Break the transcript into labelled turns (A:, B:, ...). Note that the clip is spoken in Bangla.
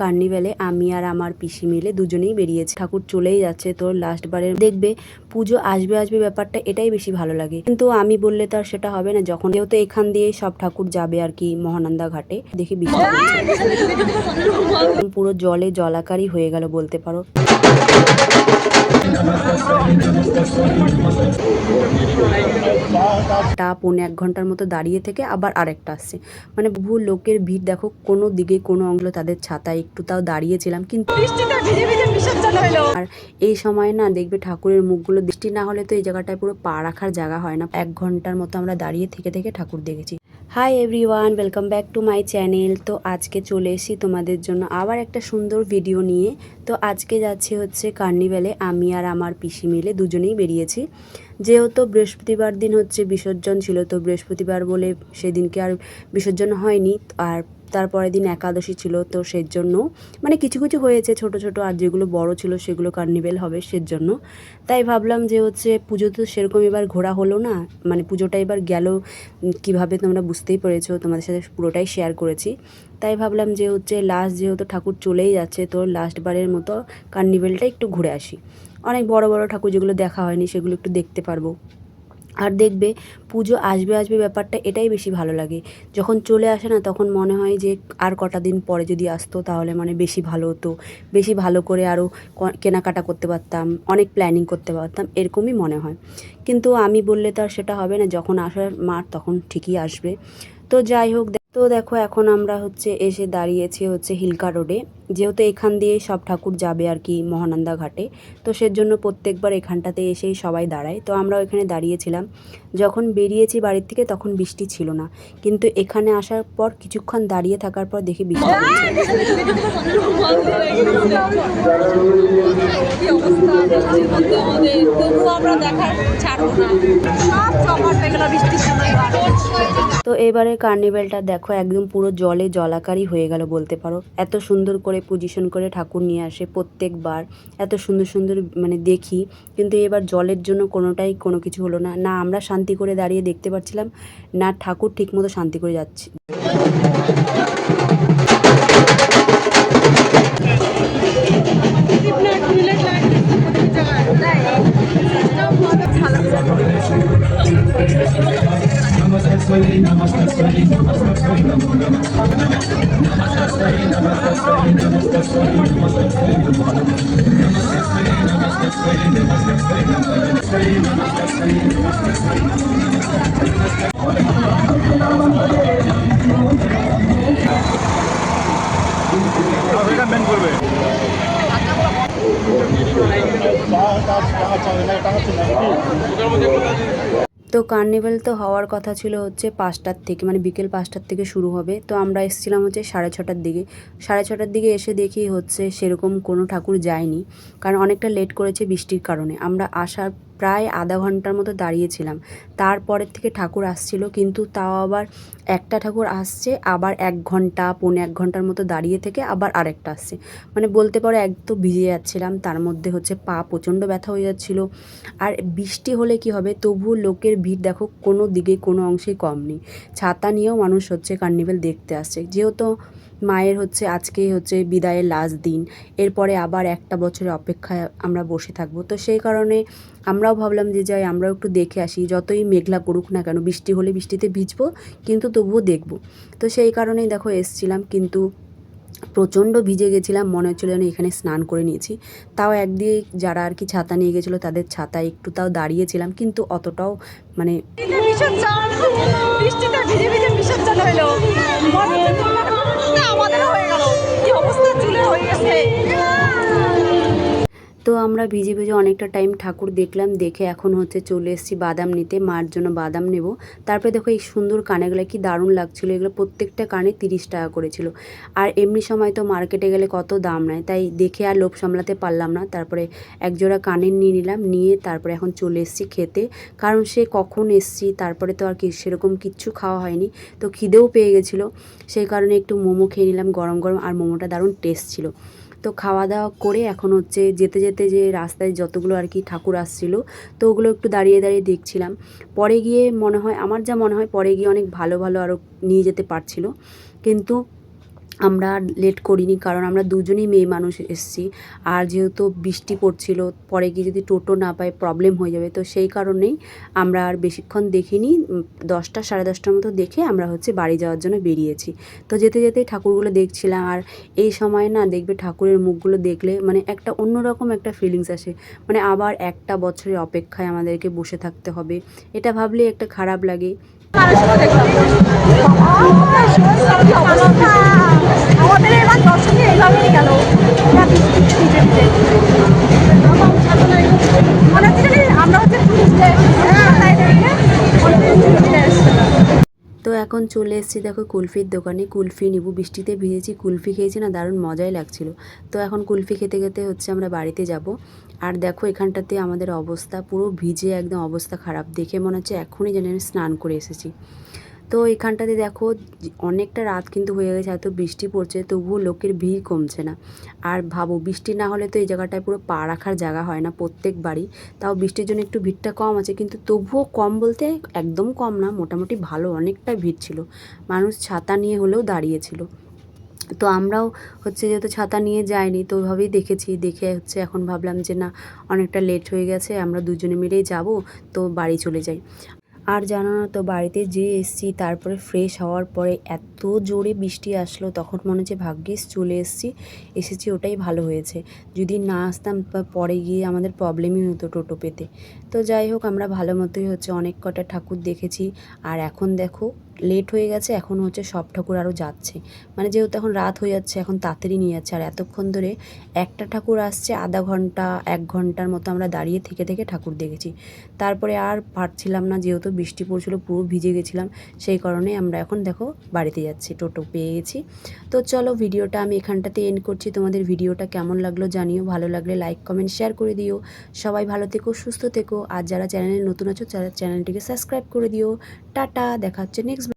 A: কার্নিভ্যালে আমি আর আমার পিসি মিলে দুজনেই বেরিয়েছি। ঠাকুর চলেই যাচ্ছে, তোর লাস্ট বারের দেখবে, পুজো আসবে আসবে ব্যাপারটা এটাই বেশি ভালো লাগে। কিন্তু আমি বললে তো আর সেটা হবে না, যখন যেহেতু এখান দিয়ে সব ঠাকুর যাবে আর কি মহানন্দা ঘাটে, দেখি পুরো জলে জলাকারই হয়ে গেল বলতে পারো। টা পৌনে এক ঘণ্টার মতো দাঁড়িয়ে থেকে আবার আরেকটা আসছে। মানে বহু লোকের ভিড় দেখো, কোনো দিকে কোনো অংশ তাদের ছাতায়, একটু তাও দাঁড়িয়েছিলাম, কিন্তু আর এই সময় না দেখবে ঠাকুরের মুখগুলো দৃষ্টি না হলে তো এই জায়গাটায় পুরো পা রাখার জায়গা হয় না। এক ঘণ্টার মতো আমরা দাঁড়িয়ে থেকে থেকে ঠাকুর দেখেছি। Hi everyone welcome back to my channel তো আজকে চলে এসি তোমাদের জন্য আবার একটা সুন্দর ভিডিও নিয়ে। তো আজকে যাচ্ছে হচ্ছে কার্নিভ্যালে। আমি আর আমার পিসি মিলে দুজনেই বেরিয়েছি। যেহেতু বৃহস্পতিবার দিন হচ্ছে বিসর্জন ছিল, তো বৃহস্পতিবার বলে সেদিনকে আর বিসর্জন হয়নি, আর তারপরের দিন একাদশী ছিল, তো সেই জন্য মানে কিছু কিছু হয়েছে ছোট ছোট, আর যেগুলো বড় ছিল সেগুলো কার্নিভেল হবে সেজন্য। তাই ভাবলাম যে হচ্ছে পুজো তো সেরকম এবার ঘোরা হলো না মানে পুজোটা এবার গেল কীভাবে তোমরা বুঝতেই পেরেছ, তোমাদের সাথে পুরোটাই শেয়ার করেছি। তাই ভাবলাম যে হচ্ছে লাস্ট যেহেতু ঠাকুর চলেই যাচ্ছে, তো লাস্ট বারের মতো কার্নিভেলটা একটু ঘুরে আসি। অনেক বড় বড় ঠাকুর যেগুলো দেখা হয়নি, সেগুলো একটু দেখতে পারব। আর দেখবে পুজো আসবে আসবে ব্যাপারটা এটাই বেশি ভালো লাগে। যখন চলে আসে না, তখন মনে হয় যে আর কটা দিন পরে যদি আসতো, তাহলে মানে বেশি ভালো হতো। বেশি ভালো করে আরও কেনাকাটা করতে পারতাম, অনেক প্ল্যানিং করতে পারতাম, এরকমই মনে হয়। কিন্তু আমি বললে তো আর সেটা হবে না, যখন আসার মার তখন ঠিকই আসবে। তো যাই হোক তো দেখো এখন আমরা হচ্ছে এসে দাঁড়িয়েছি হচ্ছে হিলকা রোডে। যেহেতু এখান দিয়েই সব ঠাকুর যাবে আর কি মহানন্দা ঘাটে, তো সেজন্য প্রত্যেকবার এখানটাতে এসেই সবাই দাঁড়ায়। তো আমরা ওইখানে দাঁড়িয়েছিলাম। যখন বেরিয়েছি বাড়ির থেকে তখন বৃষ্টি ছিল না। কিন্তু এখানে আসার পর কিছুক্ষণ দাঁড়িয়ে থাকার পর দেখি বৃষ্টি তো এবারে কার্নিভেলটা দেখো, একদম পুরো জলে জলাকারই হয়ে গেল বলতে পারো। এত সুন্দর করে পজিশন করে ঠাকুর নিয়ে আসে প্রত্যেকবার। এত সুন্দর সুন্দর মানে দেখি, কিন্তু এবার জলের জন্য কোনোটাই কোনো কিছু হলো না। না, আমরা শান্তি করে দাঁড়িয়ে দেখতে পাচ্ছিলাম না ঠাকুর ঠিকমতো শান্তি করে যাচ্ছে। মেন করবে টাকা টাকা টাকা তো কার্নিভেল তো হওয়ার কথা ছিল হচ্ছে পাঁচটার থেকে মানে বিকেল পাঁচটার থেকে শুরু হবে। তো আমরা এসেছিলাম হচ্ছে সাড়ে ছটার দিকে। সাড়ে ছটার দিকে এসে দেখি হচ্ছে সেরকম কোনো ঠাকুর যায়নি। কারণ অনেকটা লেট করেছে বৃষ্টির কারণে। আমরা আসার প্রায় আধা ঘণ্টার মতো দাঁড়িয়েছিলাম। তারপরের থেকে ঠাকুর আসছিল, কিন্তু তাও আবার একটা ঠাকুর আসছে, আবার এক ঘণ্টা, পৌনে এক ঘণ্টার মতো দাঁড়িয়ে থেকে আবার আরেকটা আসছে। মানে বলতে পারো এক তো ভিজে যাচ্ছিলাম, তার মধ্যে হচ্ছে পা প্রচণ্ড ব্যথা হয়ে যাচ্ছিল। আর বৃষ্টি হলে কি হবে, তবুও লোকের ভিড় দেখো, কোনো দিকে কোনো অংশেই কম নেই। ছাতা নিয়েও মানুষ হচ্ছে কার্নিভেল দেখতে আসছে। যেহেতু মায়ের হচ্ছে আজকে হচ্ছে বিদায়ের লাস্ট দিন। এরপরে আবার একটা বছরের অপেক্ষায় আমরা বসে থাকব। তো সেই কারণে আমরাও ভাবলাম যে যাই, আমরাও একটু দেখে আসি। যতই মেঘলা করুক না কেন, বৃষ্টি হলে বৃষ্টিতে ভিজবো, কিন্তু তবুও দেখব। তো সেই কারণেই দেখো এসছিলাম, কিন্তু প্রচণ্ড ভিজে গেছিলাম। মনে হচ্ছিল যেন এখানে স্নান করে নিয়েছি। তাও একদিকে যারা আর কি ছাতা নিয়ে গেছিল, তাদের ছাতায় একটু তাও দাঁড়িয়েছিলাম, কিন্তু অতটাও মানে তো আমরা ভিজে ভিজে অনেকটা টাইম ঠাকুর দেখলাম, দেখে এখন হচ্ছে চলে এসেছি বাদাম নিতে, মার জন্য বাদাম নেব। তারপরে দেখো এই সুন্দর কানেগুলো কি দারুণ লাগছিল, এগুলো প্রত্যেকটা কানে তিরিশ টাকা করেছিল। আর এমনি সময় তো মার্কেটে গেলে কত দাম নেয়, তাই দেখে আর লোভ সামলাতে পারলাম না। তারপরে একজোড়া কানের নিয়ে নিলাম, নিয়ে তারপরে এখন চলে এসেছি খেতে। কারণ সে কখন এসছি, তারপরে তো আর কি সেরকম কিচ্ছু খাওয়া হয়নি, তো খিদেও পেয়ে গেছিল। সেই কারণে একটু মোমো খেয়ে নিলাম, গরম গরম, আর মোমোটা দারুণ টেস্ট ছিল। তো খাওয়া দাওয়া করে এখন হচ্ছে যেতে যেতে যে রাস্তায় যতগুলো আর কি ঠাকুর আসছিল, তো ওগুলো একটু দাঁড়িয়ে দাঁড়িয়ে দেখছিলাম। পরে গিয়ে মনে হয়, আমার যা মনে হয়, পরে গিয়ে অনেক ভালো ভালো আরও নিয়ে যেতে পারছিল। কিন্তু আমরা লেট করিনি, কারণ আমরা দুজনেই মেয়ে মানুষ এসেছি। আর যেহেতু বৃষ্টি পড়ছিল, পরে গিয়ে যদি টোটো না পাই প্রবলেম হয়ে যাবে। তো সেই কারণেই আমরা আর বেশিক্ষণ দেখিনি। দশটা, সাড়ে দশটার মতো দেখে আমরা হচ্ছে বাড়ি যাওয়ার জন্য বেরিয়েছি। তো যেতে যেতে ঠাকুরগুলো দেখছিলাম। আর এই সময় না দেখবে ঠাকুরের মুখগুলো দেখলে মানে একটা অন্যরকম একটা ফিলিংস আসে। মানে আবার একটা বছরের অপেক্ষায় আমাদেরকে বসে থাকতে হবে। এটা ভাবলে একটা খারাপ লাগে। তো এখন চলে এসেছি দেখো কুলফির দোকানে। কুলফি নিবু, বৃষ্টিতে ভিজেছি, কুলফি খেয়েছি না, দারুণ মজাই লাগছিল। তো এখন কুলফি খেতে খেতে হচ্ছে আমরা বাড়িতে যাব। আর দেখো এখানটাতে আমাদের অবস্থা পুরো ভিজে একদম অবস্থা খারাপ। দেখে মনে হচ্ছে এখনই যেন আমি স্নান করে এসেছি। তো এখানটাতে দেখো অনেকটা রাত কিন্তু হয়ে গেছে, এত বৃষ্টি পড়ছে, তবুও লোকের ভিড় কমছে না। আর ভাবো, বৃষ্টি না হলে তো এই জায়গাটায় পুরো পা রাখার জায়গা হয় না প্রত্যেক বাড়ি তাও বৃষ্টির জন্য একটু ভিড়টা কম আছে, কিন্তু তবুও কম বলতে একদম কম না, মোটামুটি ভালো, অনেকটা ভিড় ছিল। মানুষ ছাতা নিয়ে হলেও দাঁড়িয়েছিল তো আমরাও হচ্ছে যেহেতু ছাতা নিয়ে যাইনি, তো ওইভাবেই দেখেছি, দেখে হচ্ছে এখন ভাবলাম যে না, অনেকটা লেট হয়ে গেছে, আমরা দুজনে মিলেই যাব, তো বাড়ি চলে যাই। আর জানো না তো, বাড়িতে যে এসছি, তারপরে ফ্রেশ হওয়ার পরে এত জোরে বৃষ্টি আসলো, তখন মনে হচ্ছে ভাগ্যিস চলে এসছি, এসেছি ওটাই ভালো হয়েছে। যদি না আসতাম পরে গিয়ে আমাদের প্রবলেমই হতো টোটো পেতে। তো যাই হোক, আমরা ভালো মতোই হচ্ছে অনেক কটা ঠাকুর দেখেছি, আর এখন দেখো লেট হয়ে গেছে, এখন হচ্ছে সব ঠাকুর আরও যাচ্ছে। মানে যেহেতু এখন রাত হয়ে যাচ্ছে, এখন তাড়াতাড়ি নিয়ে যাচ্ছে। আর এতক্ষণ ধরে একটা ঠাকুর আসছে, আধা ঘণ্টা, এক ঘণ্টার মতো আমরা দাঁড়িয়ে থেকে থেকে ঠাকুর দেখেছি। তারপরে আর পারছিলাম না, যেহেতু বৃষ্টি পড়ছিল, পুরো ভিজে গেছিলাম। সেই কারণে আমরা এখন দেখো বাড়িতে যাচ্ছি, টোটো পেয়ে গেছি। তো চলো ভিডিওটা আমি এখানটাতে এন্ড করছি। তোমাদের ভিডিওটা কেমন লাগল জানিও, ভালো লাগলে লাইক কমেন্ট শেয়ার করে দিও। সবাই ভালো থেকো, সুস্থ থেকো। আর যারা চ্যানেলে নতুন আছো চ্যানেলটিকে সাবস্ক্রাইব করে দিও। টাটা দেখা হচ্ছে নেক্সট